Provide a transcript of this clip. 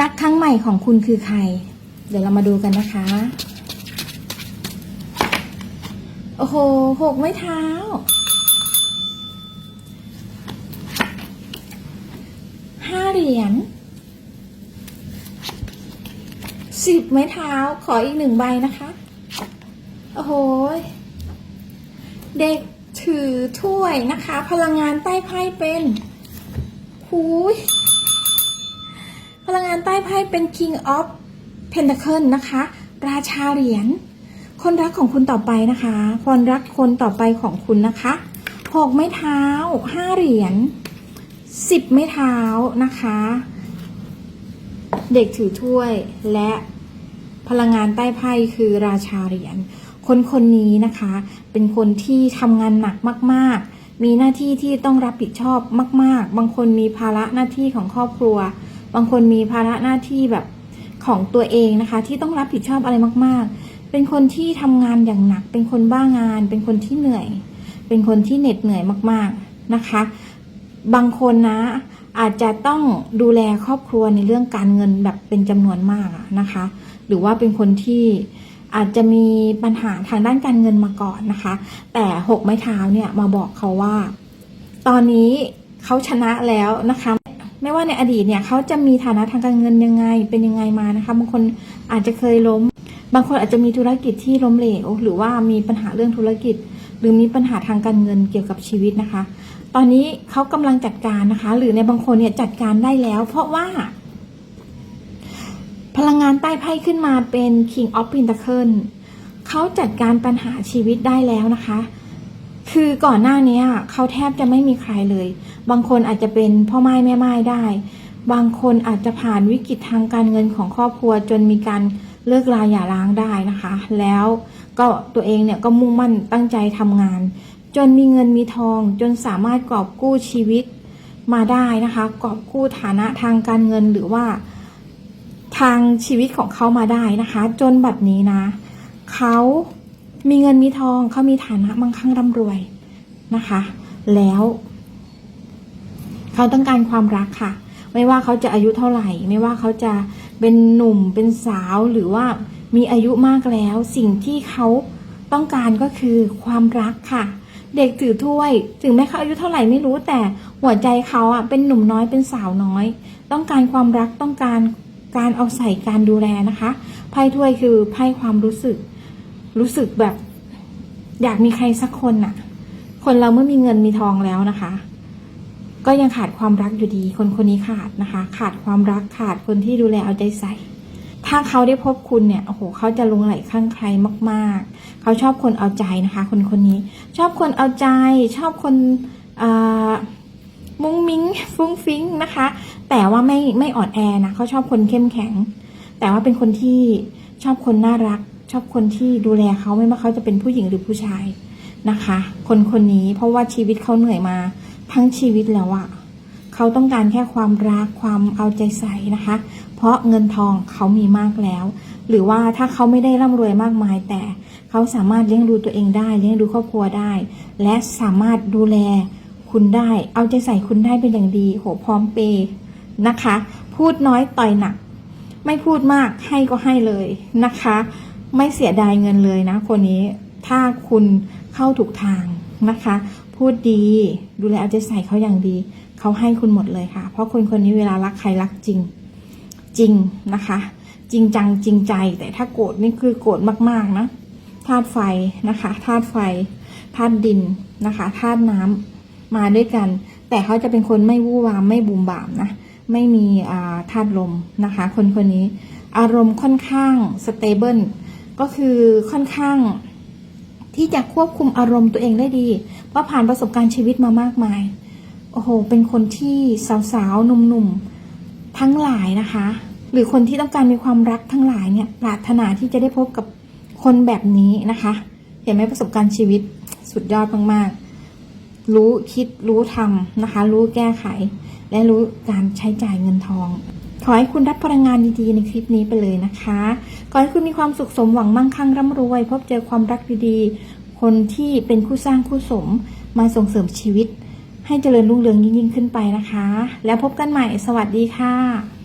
รักครั้งใหม่ของคุณคือใคร เดี๋ยวเรามาดูกันนะคะ โอ้โหหกไม้เท้า ห้าเหรียญสิบไม้เท้า ขออีกหนึ่งใบนะคะ โอ้โห เด็กถือถ้วยนะคะ พลังงานใต้ไพ่เป็นหูยานใต้ไพ่เป็น King of Pentacle นะคะ ราชาเหรียญ คนรักของคุณต่อไปนะคะ คนรักคนต่อไปของคุณนะคะหกไม้เท้าห้าเหรียญสิบไม้เท้านะคะ เด็กถือถ้วยและพลังงานใต้ไพ่คือราชาเหรียญ คนคนนี้นะคะ เป็นคนที่ทำงานหนักมากๆ มีหน้าที่ที่ต้องรับผิดชอบมาก ๆ บางคนมีภาระหน้าที่ของครอบครัว บางคนมีภาระหน้าที่แบบของตัวเองนะคะ ที่ต้องรับผิดชอบอะไรมาก ๆ เป็นคนที่ทำงานอย่างหนัก เป็นคนบ้างาน เป็นคนที่เหนื่อย เป็นคนที่เหน็ดเหนื่อยมาก ๆนะคะ บางคนนะอาจจะต้องดูแลครอบครัวในเรื่องการเงินแบบเป็นจำนวนมากนะคะ หรือว่าเป็นคนที่อาจจะมีปัญหาทางด้านการเงินมาก่อนนะคะ แต่หกไม้เท้าเนี่ยมาบอกเขาว่า ตอนนี้เขาชนะแล้วนะคะ ไม่ว่าในอดีตเนี่ยเขาจะมีฐานะทางการเงินยังไง เป็นยังไงมานะคะ บางคนอาจจะเคยล้ม บางคนอาจจะมีธุรกิจที่ล้มเหลว หรือว่ามีปัญหาเรื่องธุรกิจ หรือมีปัญหาทางการเงินเกี่ยวกับชีวิตนะคะ ตอนนี้เขากำลังจัดการนะคะ หรือในบางคนเนี่ยจัดการได้แล้ว เพราะว่า พลังงานใต้ไพ่ขึ้นมาเป็น King of Pentacle เขาจัดการปัญหาชีวิตได้แล้วนะคะ คือก่อนหน้านี้เขาแทบจะไม่มีใครเลย บางคนอาจจะเป็นพ่อไม้แม่ไม้ได้ บางคนอาจจะผ่านวิกฤตทางการเงินของครอบครัวจนมีการเลิกลาหย่าร้างได้นะคะ แล้วก็ตัวเองเนี่ยก็มุ่งมั่นตั้งใจทำงาน จนมีเงินมีทอง จนสามารถกอบกู้ชีวิตมาได้นะคะ กอบกู้ฐานะทางการเงินหรือว่า ทางชีวิตของเขามาได้นะคะ จนบัดนี้นะเขา มีเงินมีทองเขามีฐานะมั่งคั่งร่ำรวยนะคะ แล้วเขาต้องการความรักค่ะ ไม่ว่าเขาจะอายุเท่าไหร่ ไม่ว่าเขาจะเป็นหนุ่มเป็นสาวหรือว่ามีอายุมากแล้ว สิ่งที่เขาต้องการก็คือความรักค่ะ เด็กถือถ้วย ถึงแม้เขาอายุเท่าไหร่ไม่รู้แต่หัวใจเขาอะเป็นหนุ่มน้อยเป็นสาวน้อย ต้องการความรักต้องการการเอาใส่การดูแลนะคะไพ่ถ้วยคือไพ่ความรู้สึก รู้สึกแบบ อยากมีใครสักคนน่ะ คนเราเมื่อมีเงินมีทองแล้วนะคะ ก็ยังขาดความรักอยู่ดี คนคนนี้ขาดนะคะ ขาดความรักขาดคนที่ดูแลเอาใจใส่ ถ้าเขาได้พบคุณเนี่ยโอ้โหเขาจะลงไหลข้างใครมากๆ เขาชอบคนเอาใจนะคะ คนคนนี้ ชอบคนเอาใจ ชอบคนอ่ามุ้งมิ้งฟุ้งฟิ้งนะคะ แต่ว่าไม่ไม่อ่อนแอนะเขาชอบคนเข้มแข็ง แต่ว่าเป็นคนที่ชอบคนน่ารัก ชอบคนที่ดูแลเขาไม่ว่าเขาจะเป็นผู้หญิงหรือผู้ชายนะคะ คนคนนี้เพราะว่าชีวิตเขาเหนื่อยมา ทั้งชีวิตแล้วอะเขาต้องการแค่ความรักความเอาใจใส่นะคะ เพราะเงินทองเขามีมากแล้ว หรือว่าถ้าเขาไม่ได้ร่ำรวยมากมาย แต่เขาสามารถเลี้ยงดูตัวเองได้เลี้ยงดูครอบครัวได้ และสามารถดูแลคุณได้ เอาใจใส่คุณได้เป็นอย่างดีโหพร้อมเปย์นะคะ พูดน้อยต่อยหนัก ไม่พูดมากให้ก็ให้เลยนะคะ ไม่เสียดายเงินเลยนะ คนนี้ถ้าคุณเข้าถูกทางนะคะ พูดดีดูแลเอาใจใส่เขาอย่างดี เขาให้คุณหมดเลยค่ะ เพราะคนคนนี้เวลารักใครรักจริงจริงนะคะ จริงจังจริงใจ แต่ถ้าโกรธนี่คือโกรธมากๆนะธาตุไฟนะคะธาตุไฟธาตุดินนะคะธาตุน้ำมาด้วยกัน แต่เขาจะเป็นคนไม่วู่วามไม่บูมบามนะไม่มีธาตุลมนะคะ คนคนนี้อารมณ์ค่อนข้างสเตเบิล ก็คือค่อนข้างที่จะควบคุมอารมณ์ตัวเองได้ดี เพราะผ่านประสบการณ์ชีวิตมามากมาย โอ้โห เป็นคนที่สาวๆหนุ่มๆ ทั้งหลายนะคะ หรือคนที่ต้องการมีความรักทั้งหลายเนี่ย ปรารถนาที่จะได้พบกับคนแบบนี้นะคะ เห็นไหมประสบการณ์ชีวิตสุดยอดมากๆ รู้คิดรู้ทำนะคะ รู้แก้ไข และรู้การใช้จ่ายเงินทอง ขอให้คุณรับพลังงานดีๆในคลิปนี้ไปเลยนะคะขอให้คุณมีความสุขสมหวังมั่งคั่งร่ำรวย พบเจอความรักดีๆ คนที่เป็นคู่สร้างคู่สมมาส่งเสริมชีวิต ให้เจริญรุ่งเรืองยิ่งๆขึ้นไปนะคะ แล้วพบกันใหม่สวัสดีค่ะ